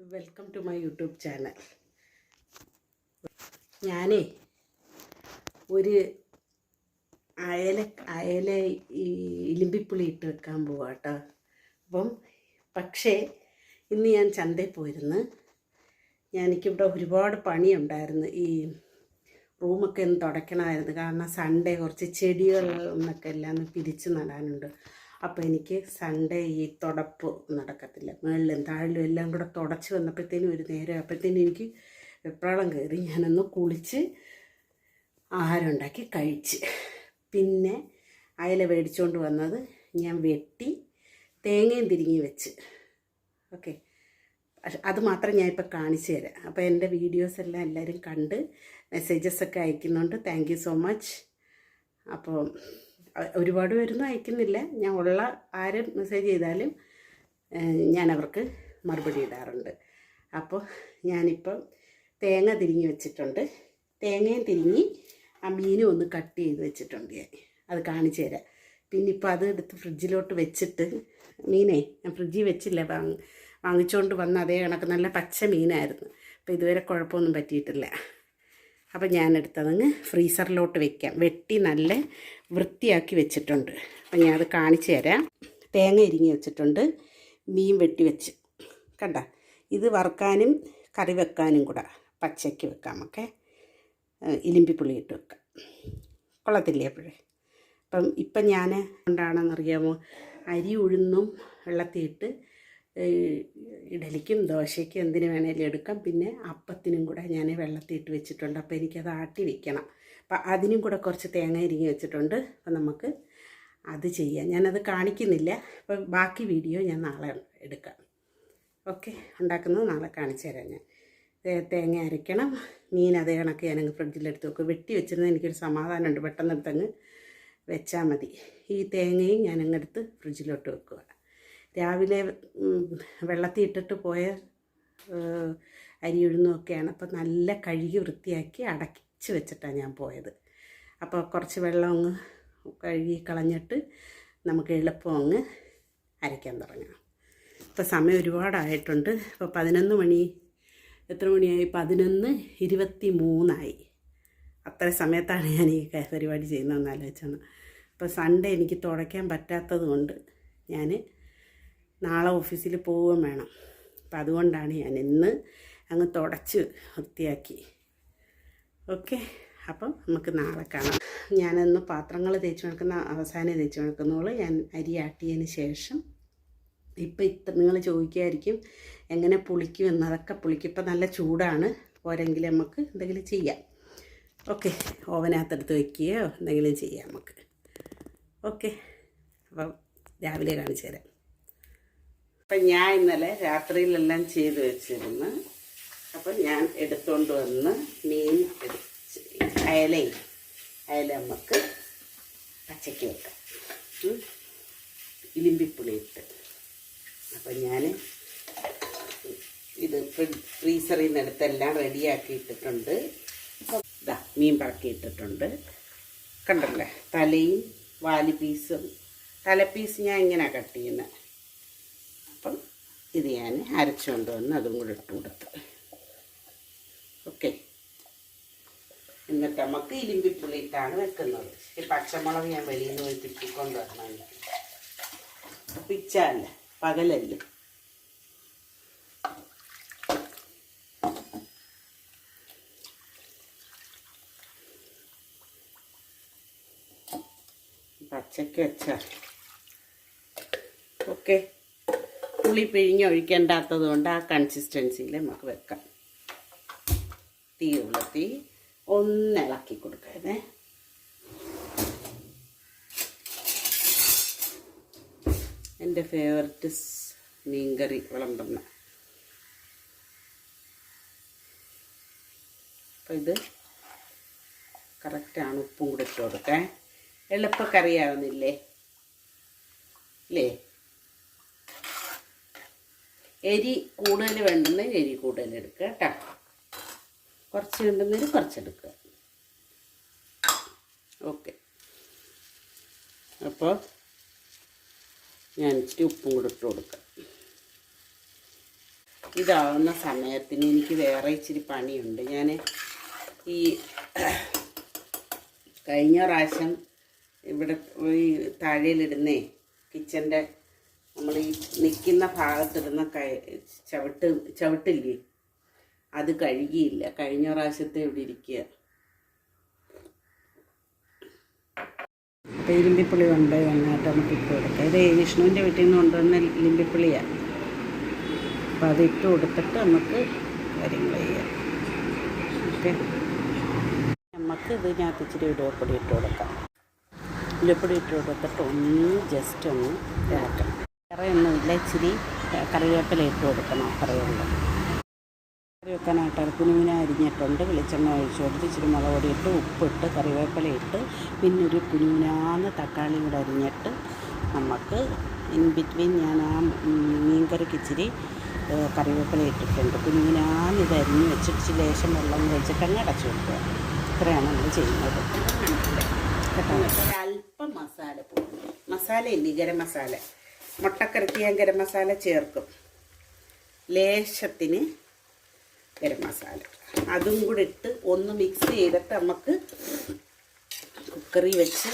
Welcome to my YouTube channel ഞാനേ ഒരു അയല അയല ഈ ഇലിമ്പിപ്പുളി ഇട്ട് വെക്കാൻ പോവാ കേട്ടോ അപ്പം പക്ഷേ ഇന്ന് ഞാൻ ചന്തയിൽ പോയിരുന്നു. ഞാൻ എനിക്കിവിടെ ഒരുപാട് പണിയുണ്ടായിരുന്നു. ഈ റൂമൊക്കെ ഒന്ന് തുടയ്ക്കണമായിരുന്നു കാരണം സൺഡേ കുറച്ച് ചെടികൾ എന്നൊക്കെ എല്ലാം ഒന്ന് പിരിച്ച് നടാനുണ്ട്. അപ്പോൾ എനിക്ക് സൺഡേ ഈ തുടപ്പ് നടക്കത്തില്ല. മുകളിലും താഴിലും എല്ലാം കൂടെ തുടച്ച് വന്നപ്പോഴത്തേനും ഒരു നേരം അപ്പോഴത്തേനും എനിക്ക് വെപ്രാളം കയറി. ഞാനൊന്ന് കുളിച്ച് ആഹാരം ഉണ്ടാക്കി കഴിച്ച്. പിന്നെ അയല മേടിച്ചുകൊണ്ട് വന്നത് ഞാൻ വെട്ടി തേങ്ങയും തിരിങ്ങി വെച്ച്. ഓക്കെ. അത് മാത്രം ഞാൻ ഇപ്പോൾ കാണിച്ചു തരാം. അപ്പോൾ എന്റെ വീഡിയോസ് എല്ലാം എല്ലാവരും കണ്ട് മെസ്സേജസ് ഒക്കെ അയക്കുന്നുണ്ട്. Thank so much. അപ്പോൾ ഒരുപാട് പേരൊന്നും അയക്കുന്നില്ല. ഞാൻ ഉള്ള ആരും മെസ്സേജ് ചെയ്താലും ഞാൻ അവർക്ക് മറുപടി ഇടാറുണ്ട്. അപ്പോൾ ഞാനിപ്പം തേങ്ങ തിരിഞ്ഞ് വെച്ചിട്ടുണ്ട്. തേങ്ങയും തിരിഞ്ഞ് ആ മീനും ഒന്ന് കട്ട് ചെയ്ത് വെച്ചിട്ടുണ്ട് ഞാൻ. അത് കാണിച്ചു തരാം. പിന്നെ ഇപ്പോൾ അത് എടുത്ത് ഫ്രിഡ്ജിലോട്ട് വെച്ചിട്ട് മീനേ ഞാൻ ഫ്രിഡ്ജിൽ വെച്ചില്ല. വാങ്ങി വാങ്ങിച്ചുകൊണ്ട് വന്ന അതേ കണക്ക് നല്ല പച്ച മീനായിരുന്നു. അപ്പോൾ ഇതുവരെ കുഴപ്പമൊന്നും പറ്റിയിട്ടില്ല. അപ്പോൾ ഞാൻ എടുത്തതങ്ങ് ഫ്രീസറിലോട്ട് വെക്കാം. വെട്ടി നല്ല വൃത്തിയാക്കി വെച്ചിട്ടുണ്ട്. അപ്പം ഞാനത് കാണിച്ചു തരാം. തേങ്ങ ഇരിങ്ങി വെച്ചിട്ടുണ്ട്. മീൻ വെട്ടി വെച്ച്. കണ്ട? ഇത് വറുക്കാനും കറി വെക്കാനും കൂടെ പച്ചയ്ക്ക് വെക്കാം ഇലിമ്പി ഇലിമ്പിപ്പുളി ഇട്ട് വെക്കാം. കൊള്ളത്തില്ലേ അപ്പോഴേ? അപ്പം ഇപ്പം ഞാൻ എന്താണെന്നറിയാമോ അരി ഉഴുന്നും വെള്ളത്തിയിട്ട് ഇഡലിക്കും ദോശയ്ക്കും എന്തിനു വേണേലും എടുക്കാം. പിന്നെ അപ്പത്തിനും കൂടെ ഞാൻ വെള്ളത്തിയിട്ട് വെച്ചിട്ടുണ്ട്. അപ്പോൾ എനിക്കത് ആട്ടി വെക്കണം. അപ്പം അതിനും കൂടെ കുറച്ച് തേങ്ങ ഇരിങ്ങി വെച്ചിട്ടുണ്ട്. അപ്പം നമുക്ക് അത് ചെയ്യാം. ഞാനത് കാണിക്കുന്നില്ല. അപ്പം ബാക്കി വീഡിയോ ഞാൻ നാളെ എടുക്കാം. ഓക്കെ. ഉണ്ടാക്കുന്നത് നാളെ കാണിച്ചു തരാം ഞാൻ. തേങ്ങ അരയ്ക്കണം. മീൻ അതേ കണക്ക് ഞാനങ്ങ് ഫ്രിഡ്ജിലെടുത്ത് വെക്കും. വെട്ടി വെച്ചിരുന്നത് എനിക്കൊരു സമാധാനമുണ്ട്. പെട്ടെന്ന് എടുത്തങ്ങ് വെച്ചാൽ മതി. ഈ തേങ്ങയും ഞാനങ്ങെടുത്ത് ഫ്രിഡ്ജിലോട്ട് വെക്കുക രാവിലെ വെള്ളത്തിൽ ഇട്ടിട്ട് പോയ അരി ഉഴുന്നൊക്കെയാണ് അപ്പോൾ നല്ല കഴുകി വൃത്തിയാക്കി അടച്ച് വെച്ചിട്ടാണ് ഞാൻ പോയത്. അപ്പോൾ കുറച്ച് വെള്ളം അങ്ങ് കഴുകി കളഞ്ഞിട്ട് നമുക്ക് എളുപ്പം അങ്ങ് അരയ്ക്കാൻ തുടങ്ങാം. ഇപ്പോൾ സമയം ഒരുപാടായിട്ടുണ്ട്. ഇപ്പോൾ പതിനൊന്ന് മണി എത്ര മണിയായി? പതിനൊന്ന് ഇരുപത്തി മൂന്നായി അത്ര സമയത്താണ് ഞാൻ ഈ പരിപാടി ചെയ്യുന്നതെന്ന് ആലോചിച്ചാണ് അപ്പോൾ സൺഡേ എനിക്ക് തുടയ്ക്കാൻ പറ്റാത്തത് കൊണ്ട് ഞാൻ നാളെ ഓഫീസിൽ പോവുകയും വേണം. അപ്പം അതുകൊണ്ടാണ് ഞാൻ ഇന്ന് അങ്ങ് തുടച്ച് വൃത്തിയാക്കി. ഓക്കെ? അപ്പം നമുക്ക് നാളെ കാണാം. ഞാനിന്ന് പാത്രങ്ങൾ തേച്ച് വെക്കുന്ന അവസാനം തേച്ച് വെക്കുന്നോളൂ ഞാൻ അരി ആട്ടിയതിന് ശേഷം ഇപ്പം ഇത്ര നിങ്ങൾ ചോദിക്കുമായിരിക്കും എങ്ങനെ പുളിക്കും എന്ന് അതൊക്കെ പുളിക്കും ഇപ്പം നല്ല ചൂടാണ്. പോരെങ്കിൽ നമുക്ക് എന്തെങ്കിലും ചെയ്യാം. ഓക്കെ? ഓവനകത്തെടുത്ത് വയ്ക്കുകയോ എന്തെങ്കിലും ചെയ്യാം നമുക്ക്. ഓക്കെ? അപ്പം രാവിലെ കാണിച്ചു തരാം. അപ്പം ഞാൻ ഇന്നലെ രാത്രിയിലെല്ലാം ചെയ്ത് വെച്ചിരുന്നു. അപ്പം ഞാൻ എടുത്തുകൊണ്ട് വന്ന് മീൻ എടുത്ത് അയലയും അയല നമുക്ക് പച്ചയ്ക്ക് വെക്കാം ഇലിമ്പിപ്പുളിയിട്ട് അപ്പം ഞാൻ ഇത് ഫ്രീസറിൽ നിന്ന് എടുത്തെല്ലാം റെഡിയാക്കി ഇതാ മീൻ പറക്കി ഇട്ടിട്ടുണ്ട്. കണ്ടല്ലേ? തലയും വാലി പീസും. തലപ്പീസ് ഞാൻ ഇങ്ങനെ കട്ട് ചെയ്യുന്നത് ഇത് ഞാൻ അരച്ചുകൊണ്ട് വന്ന് അതും കൂടെ ഇട്ട് കൊടുത്ത്. ഓക്കെ എന്നിട്ട് നമുക്ക് ഇലിമ്പിപ്പുളി ഇട്ടാണ് വെക്കുന്നത്. ഈ പച്ചമുളക് ഞാൻ വെളിയിൽ നിന്ന് പോയി തിപ്പിക്കൊണ്ട് വരണം പിച്ചല്ല പകലല്ല? പച്ചക്ക് വെച്ചാൽ ഓക്കെ പുളി പിഴിഞ്ഞ് ഒഴിക്കേണ്ടാത്തത് കൊണ്ട് ആ കൺസിസ്റ്റൻസിയിൽ നമുക്ക് വെക്കാം. തീ ഉളർത്തി ഒന്ന് ഇളക്കി കൊടുക്കരുതേ. എന്റെ ഫേവററ്റ് മീൻകറി വിളമ്പുന്ന. അപ്പം ഇത് കറക്റ്റാണ് ഉപ്പും കൂടെ ഇട്ട് കൊടുക്കേ. എളുപ്പക്കറിയാവുന്നില്ലേ അല്ലേ എരി കൂടുതൽ വേണ്ടുന്ന എരി കൂടുതൽ എടുക്കുക കേട്ടോ കുറച്ച് വേണ്ടുന്നതിന് കുറച്ചെടുക്കുക. ഓക്കെ. അപ്പോൾ ഞാൻ ഇച്ചിരി ഉപ്പും കൂടെ ഇട്ട് കൊടുക്കാം. ഇതാവുന്ന സമയത്തിന് എനിക്ക് വേറെ ഇച്ചിരി പണിയുണ്ട്. ഞാൻ ഈ കഴിഞ്ഞ പ്രാവശ്യം ഇവിടെ ഈ താഴെയിലിടുന്നേ കിച്ചന്റെ നമ്മൾ ഈ നിൽക്കുന്ന ഭാഗത്തിടുന്ന കൈ ചവിട്ട് ചവിട്ടില്ലേ? അത് കഴുകിയില്ല. കഴിഞ്ഞ പ്രാവശ്യത്തെ ഇവിടെ ഇരിക്കുക. അപ്പോൾ ഇരുമ്പിപ്പുളി കൊണ്ട് വന്നിട്ട് നമുക്ക് ഇട്ട് കൊടുക്കാം. ഇത് വിഷ്ണുവിന്റെ വീട്ടിൽ നിന്ന് കൊണ്ടുവന്ന ഇരുമ്പിപ്പുളിയാണ് അപ്പോൾ അത് ഇട്ട് കൊടുത്തിട്ട് നമുക്ക് കാര്യങ്ങൾ ചെയ്യാം. ഓക്കെ? നമുക്ക് ഇതിനകത്ത് ഇച്ചിരി ഉലുവപ്പൊടി ഇട്ട് കൊടുക്കാം. ഉലുവപ്പൊടി ഇട്ട് കൊടുത്തിട്ട് ഒന്ന് ജസ്റ്റ് ഒന്ന് ഇളക്കണം വേറെ ഒന്നുമില്ല ഇച്ചിരി കറിവേപ്പില ഇട്ട് കൊടുക്കണം കറിവേപ്പില കറി വെക്കാനായിട്ട് കുനുവിന അരിഞ്ഞിട്ടുണ്ട്. വെളിച്ചെണ്ണ ഒഴിച്ച് കൊടുത്ത് ഇച്ചിരി മുളക് പൊടി ഇട്ട് ഉപ്പിട്ട് കറിവേപ്പില ഇട്ട് പിന്നെ ഒരു കുനുവിനാന്ന് തക്കാളി കൂടെ അരിഞ്ഞിട്ട് നമുക്ക് ഇൻ ബിറ്റ്വീൻ ഞാൻ ആ മീൻകറിക്ക് ഇച്ചിരി കറിവേപ്പില ഇട്ടിട്ടുണ്ട്. കുനുവിനാന്ന് ഇത് അരിഞ്ഞ് വെച്ചിട്ട് ഇച്ചിരി ലേശം വെള്ളം വെച്ചിട്ട് അങ്ങ് അടച്ചു കൊടുക്കുക ഇത്രയാണ് നമ്മൾ ചെയ്യുന്നത്. അല്പം മസാല മസാല ഇല്ലേ ഗരം മസാല. മുട്ടക്കരത്തി ഞാൻ ഗരം മസാല ചേർക്കും. ലേശത്തിന് ഗരം മസാല. അതും കൂടി ഇട്ട് ഒന്ന് മിക്സ് ചെയ്തിട്ട് നമുക്ക് കുക്കറി വെച്ച്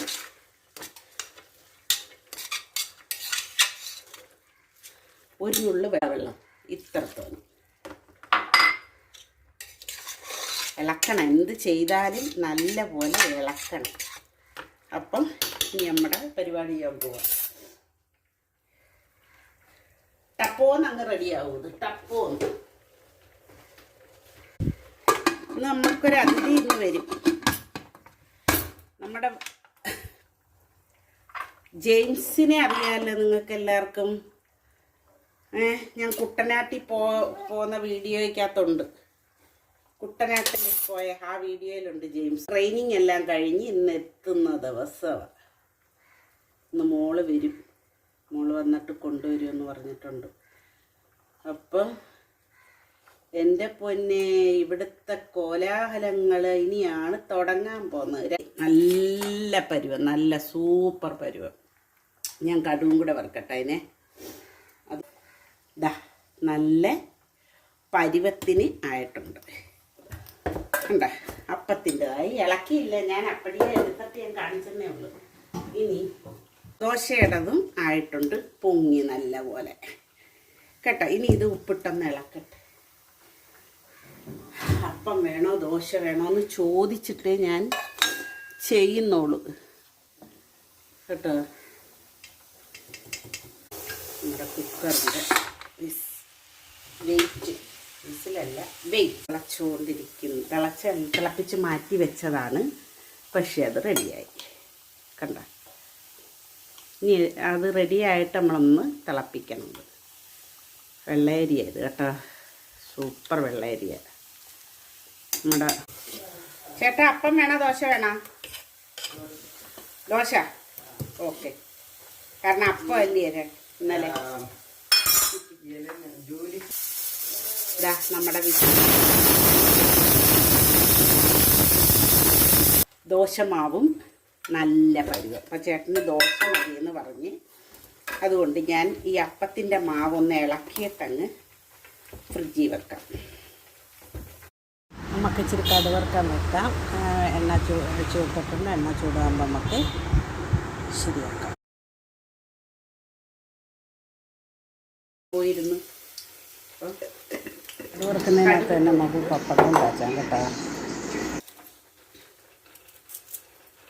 ഒരു നുള്ളു വെള്ളം ഇത്രത്തോളം. ഇളക്കണം. എന്ത് ചെയ്താലും നല്ല പോലെ ഇളക്കണം. അപ്പം നമ്മുടെ പരിപാടി ചെയ്യാൻ പോവാം. ടപ്പോന്ന് അങ്ങ് റെഡിയാവും ഇത് ടപ്പോന്ന്. നമുക്കൊരു അതിഥി ഇന്ന് വരും. നമ്മുടെ ജെയിംസിനെ അറിയാമല്ലോ നിങ്ങൾക്ക് എല്ലാവർക്കും ഞാൻ കുട്ടനാട്ടിൽ പോ പോകുന്ന വീഡിയോയ്ക്കകത്തുണ്ട്. കുട്ടനാട്ടിൽ പോയ ആ വീഡിയോയിലുണ്ട് ജെയിംസ്. ട്രെയിനിങ് എല്ലാം കഴിഞ്ഞ് ഇന്ന് എത്തുന്ന ദിവസമാണ് ഇന്ന് മോൾ വരും. മോൾ വന്നിട്ട് കൊണ്ടുവരുമെന്ന് പറഞ്ഞിട്ടുണ്ട്. അപ്പം എന്റെ പൊന്നെ ഇവിടുത്തെ കോലാഹലങ്ങൾ ഇനിയാണ് തുടങ്ങാൻ പോകുന്നത്. നല്ല പരുവം നല്ല സൂപ്പർ പരുവം. ഞാൻ കടുവും കൂടെ വറുക്കട്ടെ അതിനെ. അത് ദാ നല്ല പരുവത്തിന് ആയിട്ടുണ്ട്. കണ്ട? അപ്പത്തിന്റെതായി. ഇളക്കിയില്ല. ഞാൻ അപ്പടിയെ എടുത്തിട്ട് ഞാൻ കാണിച്ചെന്നേ ഉള്ളൂ. ഇനി ദോശയുടേതും ആയിട്ടുണ്ട് പൊങ്ങി നല്ല പോലെ കേട്ടോ ഇനി ഇത് ഉപ്പിട്ടൊന്ന് ഇളക്കട്ടെ. അപ്പം വേണോ ദോശ വേണോ എന്ന് ചോദിച്ചിട്ട് ഞാൻ ചെയ്യുന്നോളൂ കേട്ടോ? നമ്മുടെ കുക്കറിന്റെ വെയിറ്റ് വിസിലല്ല വെയിറ്റ് തിളച്ചുകൊണ്ടിരിക്കുന്നു. തിളച്ച തിളപ്പിച്ച് മാറ്റി വെച്ചതാണ്. പക്ഷേ അത് റെഡിയായി. കണ്ട? ഇനി അത് റെഡിയായിട്ട് നമ്മളൊന്ന് തിളപ്പിക്കണം ഇത്. വെള്ളയരിയ ഇത് കേട്ടോ. സൂപ്പർ വെള്ളയരിയ. നമ്മുടെ ചേട്ടാ അപ്പം വേണോ? ദോശ വേണോ? ദോശ? ഓക്കെ കാരണം അപ്പം അല്ലേ ഇന്നലെ. ഇതാ നമ്മുടെ ദോശമാവും. നല്ല പരുവം. അപ്പം ചേട്ടന് ദോശ മതി എന്ന് പറഞ്ഞ്. അതുകൊണ്ട് ഞാൻ ഈ അപ്പത്തിന്റെ മാവൊന്ന് ഇളക്കിയിട്ടങ്ങ് ഫ്രിഡ്ജിൽ വെക്കാം. നമുക്ക് ഇച്ചിരി കടുവറുക്കാൻ വെക്കാം. എണ്ണ ചൂ ചൂട്ടിട്ടുണ്ട്. എണ്ണ ചൂടാകുമ്പോൾ നമുക്ക് ശരിയാക്കാം. പോയിരുന്നു. കടുവറുക്കുന്നതിനകത്ത് തന്നെ നമുക്ക് പപ്പടം കാച്ചാൻ കേട്ടോ.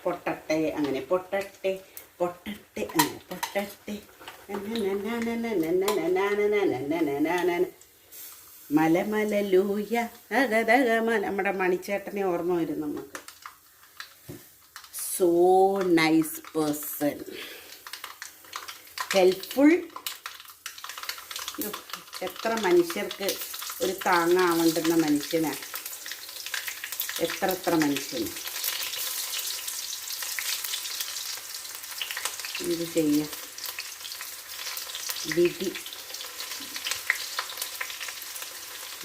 പൊട്ടട്ടെ അങ്ങനെ പൊട്ടട്ടെ പൊട്ടട്ടെ അങ്ങനെ പൊട്ടട്ടെ. മലമലലൂയ അഗതഗമ നമ്മുടെ മണിച്ചേട്ടനെ ഓർമ്മ വരും നമുക്ക് സോ നൈസ് പേഴ്സൺ ഹെൽപ്ഫുൾ എത്ര മനുഷ്യർക്ക് ഒരു താങ്ങാവേണ്ടുന്ന മനുഷ്യനാണ് എത്ര എത്ര മനുഷ്യന് എന്ത് ചെയ്യാം. വിധി.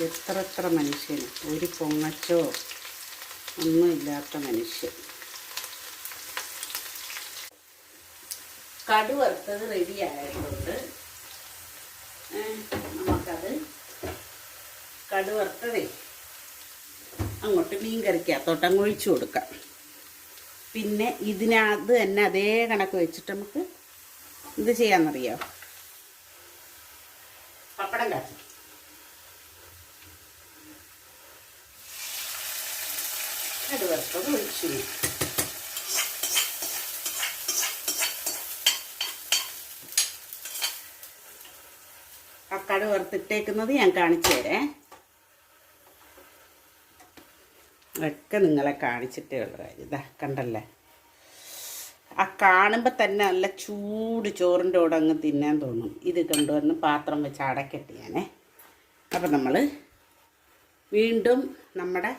എത്ര എത്ര മനുഷ്യന്? ഒരു പൊങ്ങച്ചോ ഒന്നുമില്ലാത്ത മനുഷ്യൻ. കടുവറുത്തത് റെഡി ആയതുകൊണ്ട് നമുക്കത് കടുവറുത്തതേ അങ്ങോട്ട് മീൻ കറിക്കകത്തോട്ട് അങ്ങ് ഒഴിച്ചു കൊടുക്കാം. പിന്നെ ഇതിനകത്ത് തന്നെ അതേ കണക്ക് വെച്ചിട്ട് നമുക്ക് ഇത് ചെയ്യാമെന്നറിയോ? പപ്പടം കാച്ചി. കടു വറുത്തത് ഒഴിച്ചു. കക്കാട് വറുത്തിട്ടേക്കുന്നത് ഞാൻ കാണിച്ചു തരേ. ഒക്കെ നിങ്ങളെ കാണിച്ചിട്ടേ ഉള്ള. കാര്യം ഇതാ കണ്ടല്ലേ? ആ കാണുമ്പോൾ തന്നെ നല്ല ചൂട് ചോറിന്റെ കൂടെ അങ്ങ് തിന്നാൻ തോന്നും. ഇത് കൊണ്ടുവന്ന് പാത്രം വെച്ച് അടക്കട്ടെ ഞാനേ അപ്പം നമ്മൾ വീണ്ടും നമ്മുടെ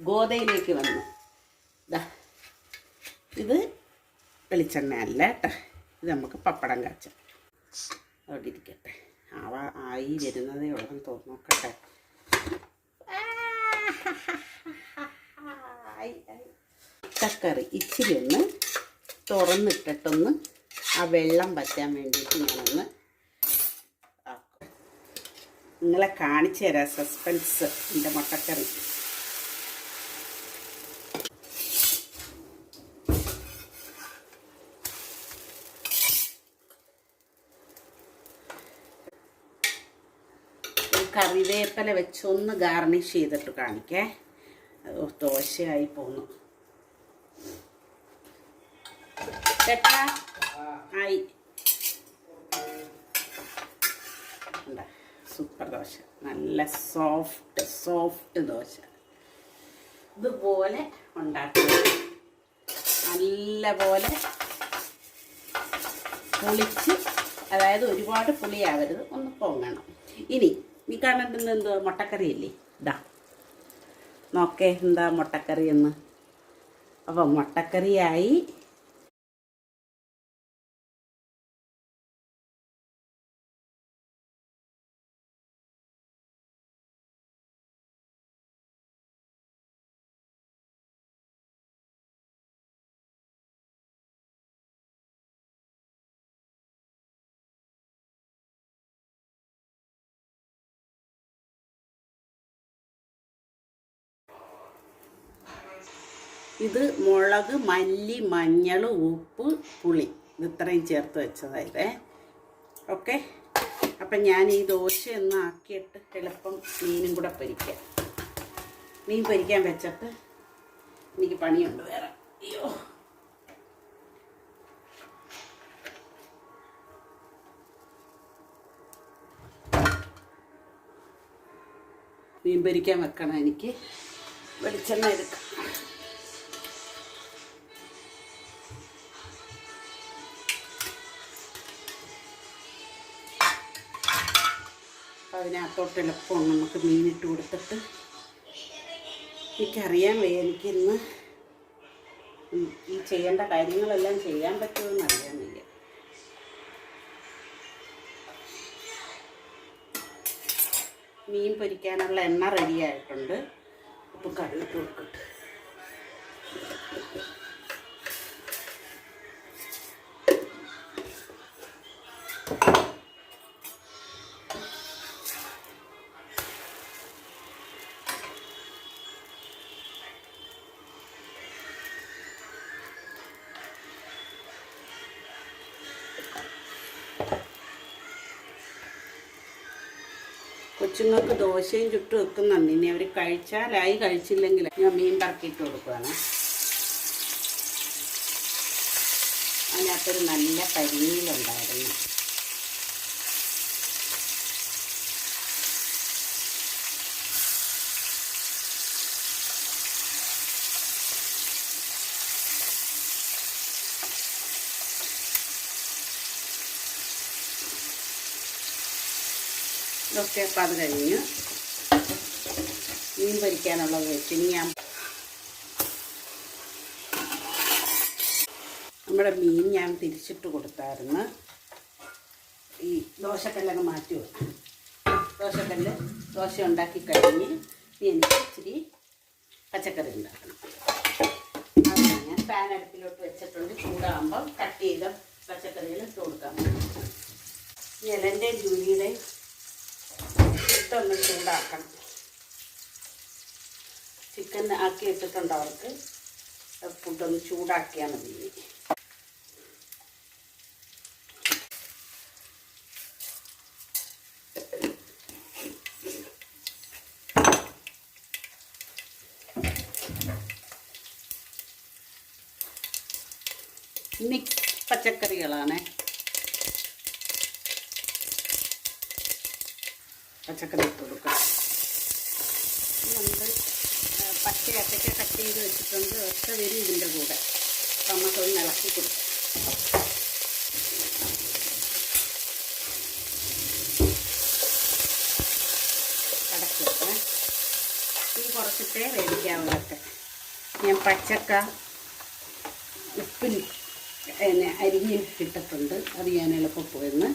ഗോതയിലേക്ക് വന്നു. ഇതാ ഇത് വെളിച്ചെണ്ണ അല്ല കേട്ടോ. ഇത് നമുക്ക് പപ്പടം കാച്ച. അവിടെ ഇരിക്കട്ടെ. ആവ ആയി വരുന്നതേ ഉള്ളതെന്ന് തോന്നോക്കട്ടെ നോക്കട്ടെ. മുട്ടക്കറി ഇച്ചിരി ഒന്ന് തുറന്നിട്ടിട്ടൊന്ന് ആ വെള്ളം പറ്റാൻ വേണ്ടിയിട്ട് ഞാനൊന്ന് നിങ്ങളെ കാണിച്ചു തരാം സസ്പെൻസ് എന്റെ മുട്ടക്കറി. കറിവേപ്പില വെച്ചൊന്ന് ഗാർണിഷ് ചെയ്തിട്ട് കാണിക്കേ. ദോശയായി പോന്നു. ചേട്ടാ ആയി. സൂപ്പർ ദോശ. നല്ല സോഫ്റ്റ് സോഫ്റ്റ് ദോശ. ഇതുപോലെ ഉണ്ടാക്കുക. നല്ല പോലെ പുളിച്ച് അതായത് ഒരുപാട് പുളിയാവരുത് ഒന്ന് പൊങ്ങണം. ഇനി നീ കാണേണ്ടുന്ന എന്തോ? മുട്ടക്കറിയല്ലേ ഇതാ. നോക്കേ എന്താ മുട്ടക്കറി എന്ന്. മുട്ടക്കറിയായി. ഇത് മുളക് മല്ലി മഞ്ഞൾ ഉപ്പ് പുളി. ഇത് ഇത്രയും ചേർത്ത് വെച്ചതായിരുന്നേ ഓക്കെ. അപ്പം ഞാൻ ഈ ദോശ ഒന്ന് ആക്കിയിട്ട് എളുപ്പം മീനും കൂടെ പൊരിക്കാം. മീൻ പൊരിക്കാൻ വെച്ചിട്ട് എനിക്ക് പണിയുണ്ട് വേറെ. അയ്യോ. മീൻ പൊരിക്കാൻ വെക്കണം എനിക്ക്. വെളിച്ചെണ്ണ എടുക്കാം. അതിനകത്തോട്ട് എളുപ്പമാണ് നമുക്ക് മീനിട്ട് കൊടുത്തിട്ട് എനിക്കറിയാൻ വയ്യ. എനിക്കിന്ന് ഈ ചെയ്യേണ്ട കാര്യങ്ങളെല്ലാം ചെയ്യാൻ പറ്റുമെന്ന് അറിയാൻ വയ്യ മീൻ പൊരിക്കാനുള്ള എണ്ണ റെഡിയായിട്ടുണ്ട് അപ്പം കടുവിട്ട് കൊടുക്കട്ടെ. കൊച്ചുങ്ങൾക്ക് ദോശയും ചുട്ട് വെക്കുന്നുണ്ട് ഇനി അവർ കഴിച്ചാലായി കഴിച്ചില്ലെങ്കിൽ ഞാൻ മീൻ പറക്കിയിട്ട് കൊടുക്കുകയാണ് അതിനകത്തൊരു നല്ല കരിമീനുണ്ടായിരുന്നു. ഇതൊക്കെ അപ്പം അത് കഴിഞ്ഞ് മീൻ പൊരിക്കാനുള്ളത് വെച്ച് ഇനി ഞാൻ നമ്മുടെ മീൻ ഞാൻ തിരിച്ചിട്ട് കൊടുത്തായിരുന്നു. ഈ ദോശക്കല്ലങ്ങ് മാറ്റി വെക്കും. ദോശക്കല്ല് ദോശ ഉണ്ടാക്കി കഴിഞ്ഞ് ഇനി എനിക്ക് ഇച്ചിരി പച്ചക്കറി ഉണ്ടാക്കണം. അത് ഞാൻ പാൻ അടുപ്പിലോട്ട് വെച്ചിട്ടുണ്ട്. ചൂടാകുമ്പം കട്ട് ചെയ്ത പച്ചക്കറികൾ ഇട്ട് കൊടുക്കാൻ ഇലന്റെ ജൂലിയുടെ ഇട്ടൊന്ന് ചൂടാക്കണം. ചിക്കൻ ആക്കി വെച്ചിട്ടുണ്ട് അവർക്ക്. ഫുഡൊന്ന് ചൂടാക്കിയാൽ മതി. മിക്സ് പച്ചക്കറികളാണ്. പച്ചക്കറി ഇട്ട് കൊടുക്കാം പച്ച ഏത്തക്ക കട്ട് ചെയ്ത് വെച്ചിട്ടുണ്ട്. ഒറ്റ വരും ഇതിന്റെ കൂടെ. അപ്പം നമുക്കൊന്ന് ഇളക്കി കൊടുക്കാം അടച്ചിട്ട് ഈ കുറച്ചിട്ടേ വേവിക്കാവുന്നതൊക്കെ. ഞാൻ പച്ചക്ക ഉപ്പിൽ എന്നെ അരിഞ്ഞ് ഇട്ടിട്ടുണ്ട് അത് ഞാൻ എളുപ്പം പോയെന്ന്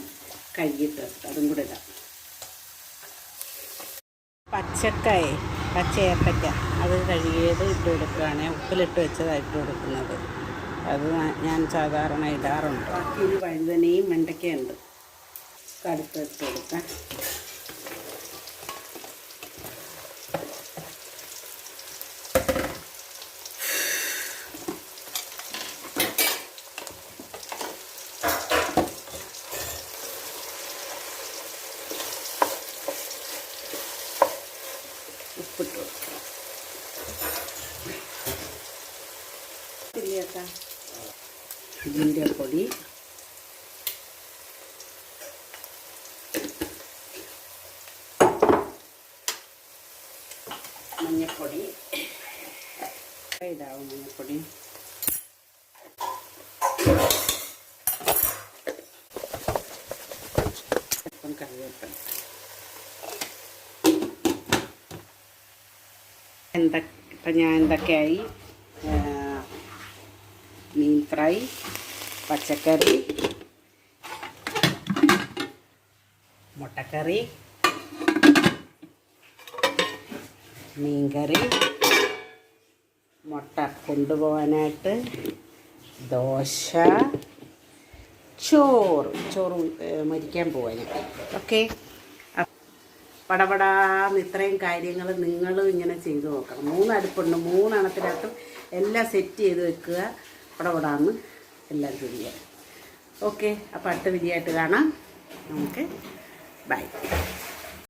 കഴുകിയിട്ട് അതും കൂടെ ഇടാം. പച്ചക്കായേ പച്ച ഏത്തക്ക അത് കഴുകിയത് ഇട്ട് കൊടുക്കുകയാണ്. ഉപ്പിലിട്ട് വെച്ചതാണ് ഇട്ട് കൊടുക്കുന്നത്. അത് ഞാൻ സാധാരണ ഇടാറുണ്ട്. ബാക്കി ഒരു വഴുതനയും വെണ്ടയ്ക്കയുണ്ട് കടുത്ത് ഇട്ട് കൊടുക്കാം ഉപ്പിട്ട് കൊടുക്കാം ഇല്ലേക്ക ജീരപ്പൊടി മഞ്ഞപ്പൊടി. ഇതാവും മഞ്ഞപ്പൊടി. അല്പം കറിവേപ്പില. എന്ത ഇപ്പം ഞാൻ എന്തൊക്കെയായി? മീൻ ഫ്രൈ പച്ചക്കറി. മുട്ടക്കറി. മീൻകറി. മുട്ട കൊണ്ടുപോകാനായിട്ട് ദോശ. ചോറ്. ചോറ് മരിക്കാൻ പോവാൻ ഓക്കെ. പടപടാന്ന് ഇത്രയും കാര്യങ്ങൾ നിങ്ങൾ ഇങ്ങനെ ചെയ്ത് നോക്കണം. മൂന്ന് അടുപ്പുണ്ട് മൂന്നെണ്ണത്തിനകത്തും എല്ലാം സെറ്റ് ചെയ്ത് വെക്കുക. പടപടാന്ന്. എല്ലാം ചെയ്യുക ഓക്കെ അപ്പോൾ അടുത്ത വിധിയായിട്ട് കാണാം. നമുക്ക് ബൈ